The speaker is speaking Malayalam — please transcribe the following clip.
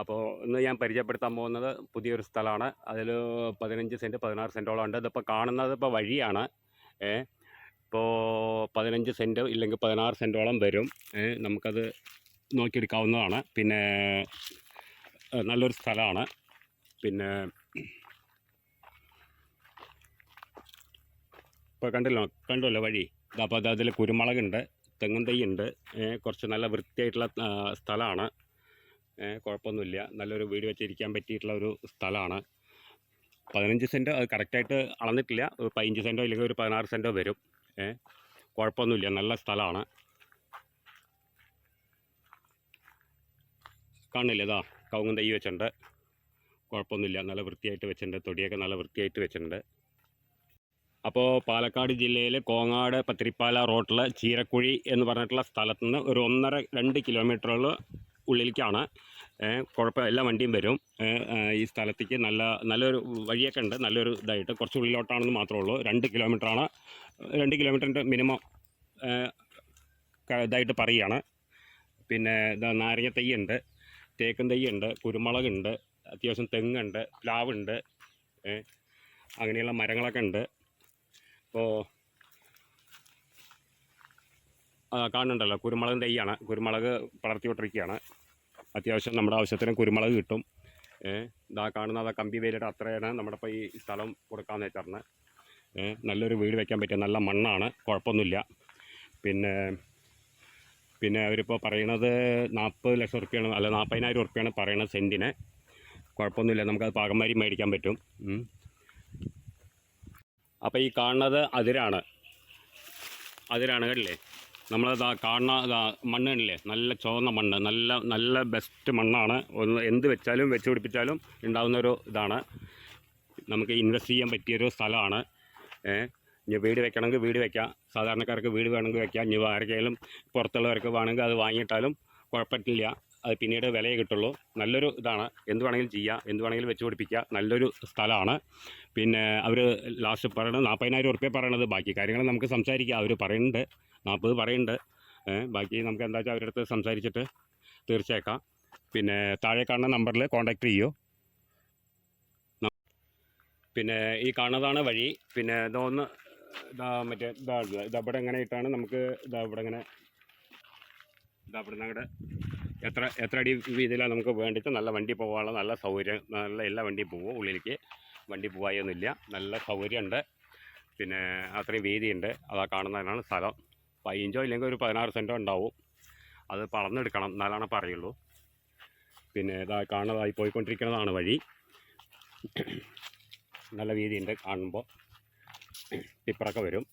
അപ്പോൾ ഇന്ന് ഞാൻ പരിചയപ്പെടുത്താൻ പോകുന്നത് പുതിയൊരു സ്ഥലമാണ്. അതിൽ പതിനഞ്ച് സെന്റ് പതിനാറ് സെന്റോളം ഉണ്ട്. ഇതിപ്പോൾ കാണുന്നത് ഇപ്പോൾ വഴിയാണ്. ഏ ഇപ്പോൾ പതിനഞ്ച് സെന്റ് ഇല്ലെങ്കിൽ പതിനാറ് സെന്റോളം വരും. നമുക്കത് നോക്കിയെടുക്കാവുന്നതാണ്. പിന്നെ നല്ലൊരു സ്ഥലമാണ്. പിന്നെ ഇപ്പോൾ കണ്ടല്ലോ കണ്ടല്ലോ വഴി? അപ്പോൾ അത് അതിൽ കുരുമുളകുണ്ട് തെങ്ങും തൈ ഉണ്ട്. കുറച്ച് നല്ല വൃത്തിയായിട്ടുള്ള സ്ഥലമാണ്. കുഴപ്പമൊന്നുമില്ല. നല്ലൊരു വീട് വെച്ചിരിക്കാൻ പറ്റിയിട്ടുള്ള ഒരു സ്ഥലമാണ്. പതിനഞ്ച് സെന്റോ അത് കറക്റ്റായിട്ട് അളന്നിട്ടില്ല. ഒരു പതിനഞ്ച് സെന്റോ ഇല്ലെങ്കിൽ ഒരു പതിനാറ് സെന്റോ വരും. കുഴപ്പമൊന്നുമില്ല. നല്ല സ്ഥലമാണ്. കാണില്ല ഇതാ കവുങ്ങും തൈ വെച്ചിട്ടുണ്ട്. കുഴപ്പമൊന്നുമില്ല. നല്ല വൃത്തിയായിട്ട് വെച്ചിട്ടുണ്ട്. തൊടിയൊക്കെ നല്ല വൃത്തിയായിട്ട് വെച്ചിട്ടുണ്ട്. അപ്പോൾ പാലക്കാട് ജില്ലയിൽ കോങ്ങാട് പത്തിരിപ്പാല റോട്ടിൽ ചീരക്കുഴി എന്ന് പറഞ്ഞിട്ടുള്ള സ്ഥലത്തുനിന്ന് ഒരു ഒന്നര രണ്ട് കിലോമീറ്ററുകൾ ഉള്ളിലേക്കാണ്. കുഴപ്പം എല്ലാ വണ്ടിയും വരും. ഈ സ്ഥലത്തേക്ക് നല്ല നല്ലൊരു വഴിയൊക്കെ ഉണ്ട്. നല്ലൊരു ഇതായിട്ട്. കുറച്ച് ഉള്ളിലോട്ടാണെന്ന് മാത്രമേ ഉള്ളൂ. രണ്ട് കിലോമീറ്ററാണ്. രണ്ട് കിലോമീറ്ററിന്റെ മിനിമം ഇതായിട്ട് പറയുകയാണ്. പിന്നെ നാരങ്ങ തൈയുണ്ട് തേക്കും തൈയുണ്ട് കുരുമുളകുണ്ട്. അത്യാവശ്യം തെങ്ങുണ്ട്. പ്ലാവുണ്ട്. അങ്ങനെയുള്ള മരങ്ങളൊക്കെ ഉണ്ട്. ഇപ്പോൾ കാണുന്നുണ്ടല്ലോ. കുരുമുളക് തൈയാണ്. കുരുമുളക് പടർത്തിക്കൊണ്ടിരിക്കുകയാണ് അത്യാവശ്യം നമ്മുടെ ആവശ്യത്തിന് കുരുമുളക് കിട്ടും. ഇതാ കാണുന്ന ആ കമ്പി വേലിയുടെ അത്രയാണ് നമ്മുടെ ഇപ്പോൾ ഈ സ്ഥലം കൊടുക്കാമെന്ന് വെച്ചാണ് നല്ലൊരു വീട് വയ്ക്കാൻ പറ്റിയ നല്ല മണ്ണാണ്. കുഴപ്പമൊന്നുമില്ല. പിന്നെ പിന്നെ അവരിപ്പോൾ പറയണത് നാൽപ്പത് ലക്ഷം റുപ്യാണ് അല്ല നാൽപ്പതിനായിരം റുപ്യാണ് പറയണത് സെന്റിന് കുഴപ്പമൊന്നുമില്ല. നമുക്കത് പാകംമാരി മേടിക്കാൻ പറ്റും. അപ്പോൾ ഈ കാണുന്നത് അതിരാണ്. അതിരാണ് കണ്ടില്ലേ? നമ്മളത് കാണുന്ന ഇതാ മണ്ണ് നല്ല ചുവന്ന മണ്ണ് നല്ല നല്ല ബെസ്റ്റ് മണ്ണാണ്. ഒന്ന് എന്ത് വെച്ചാലും വെച്ച് പിടിപ്പിച്ചാലും ഉണ്ടാകുന്ന ഒരു ഇതാണ്. നമുക്ക് ഇൻവെസ്റ്റ് ചെയ്യാൻ പറ്റിയൊരു സ്ഥലമാണ്. ഇനി വീട് വെക്കണമെങ്കിൽ വീട് വെക്കാം. സാധാരണക്കാർക്ക് വീട് വേണമെങ്കിൽ വെക്കാം. ഇനി ആർക്കെങ്കിലും പുറത്തുള്ളവർക്ക് വേണമെങ്കിൽ അത് വാങ്ങിയിട്ടാലും കുഴപ്പമില്ല. അത് പിന്നീട് വിലയെ കിട്ടുള്ളൂ. നല്ലൊരു ഇതാണ്. എന്ത് വേണമെങ്കിലും ചെയ്യുക എന്ത് വേണമെങ്കിലും വെച്ച് പിടിപ്പിക്കുക. നല്ലൊരു സ്ഥലമാണ്. പിന്നെ അവർ ലാസ്റ്റ് പറയണത് നാൽപ്പതിനായിരം ഉറുപ്പ്യ പറയണത് ബാക്കി കാര്യങ്ങൾ നമുക്ക് സംസാരിക്കുക അവർ പറയുന്നുണ്ട്. നാൽപ്പത് പറയുന്നുണ്ട്. ബാക്കി നമുക്ക് എന്താ വെച്ചാൽ അവരടുത്ത് സംസാരിച്ചിട്ട് തീർച്ചയാക്കാം. പിന്നെ താഴെ കാണുന്ന നമ്പറിൽ കോൺടാക്റ്റ് ചെയ്യൂ. പിന്നെ ഈ കാണുന്നതാണ് വഴി. പിന്നെ ഇതൊന്ന് ഇതാ മറ്റേ ഇതാ ഇതവിടെ എങ്ങനെ ഇട്ടാണ് നമുക്ക് ഇതാ ഇവിടെ ഇങ്ങനെ ഇതാ ഇവിടെ നിന്ന് അങ്ങോട്ട് എത്ര എത്ര അടി വീതിയിലാണ് നമുക്ക് വേണ്ടിയിട്ട് നല്ല വണ്ടി പോകാനുള്ള നല്ല സൗകര്യം നല്ല എല്ലാ വണ്ടിയും പോകും ഉള്ളിലേക്ക്. വണ്ടി പോകായൊന്നുമില്ല നല്ല സൗകര്യമുണ്ട്. പിന്നെ അത്രയും വീതിയുണ്ട്. അതാ കാണുന്നതിനാണ് സ്ഥലം. പതിനഞ്ചോ ഇല്ലെങ്കിൽ ഒരു പതിനാറ് സെന്റോ ഉണ്ടാവും. അത് പറന്നെടുക്കണം എന്നാലാണ് പറയുള്ളൂ. പിന്നെ ഇതാ കാണുന്നതായി പോയിക്കൊണ്ടിരിക്കുന്നതാണ് വഴി. നല്ല വീതിയുണ്ട് കാണുമ്പോൾ ടിപ്പറൊക്കെ വരും.